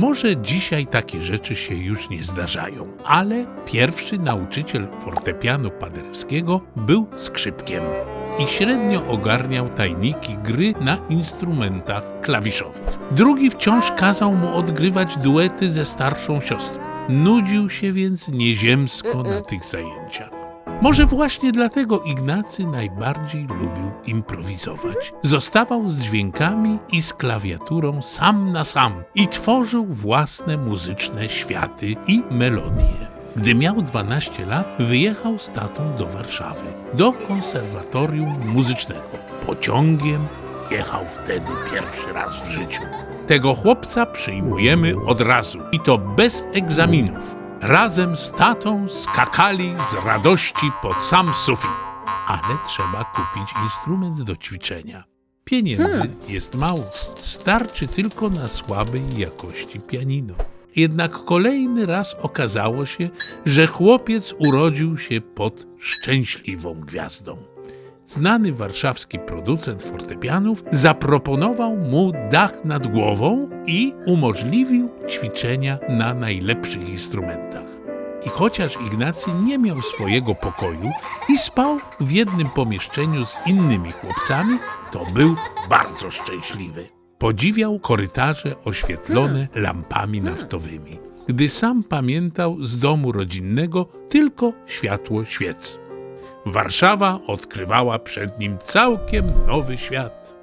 Może dzisiaj takie rzeczy się już nie zdarzają, ale pierwszy nauczyciel fortepianu paderewskiego był skrzypkiem i średnio ogarniał tajniki gry na instrumentach klawiszowych. Drugi wciąż kazał mu odgrywać duety ze starszą siostrą. Nudził się więc nieziemsko na tych zajęciach. Może właśnie dlatego Ignacy najbardziej lubił improwizować. Zostawał z dźwiękami i z klawiaturą sam na sam i tworzył własne muzyczne światy i melodie. Gdy miał 12 lat, wyjechał z tatą do Warszawy, do konserwatorium muzycznego. Pociągiem jechał wtedy pierwszy raz w życiu. Tego chłopca przyjmujemy od razu i to bez egzaminów. Razem z tatą skakali z radości pod sam sufit. Ale trzeba kupić instrument do ćwiczenia. Pieniędzy jest mało. Starczy tylko na słabej jakości pianino. Jednak kolejny raz okazało się, że chłopiec urodził się pod szczęśliwą gwiazdą. Znany warszawski producent fortepianów zaproponował mu dach nad głową i umożliwił ćwiczenia na najlepszych instrumentach. I chociaż Ignacy nie miał swojego pokoju i spał w jednym pomieszczeniu z innymi chłopcami, to był bardzo szczęśliwy. Podziwiał korytarze oświetlone lampami naftowymi, gdy sam pamiętał z domu rodzinnego tylko światło świec. Warszawa odkrywała przed nim całkiem nowy świat.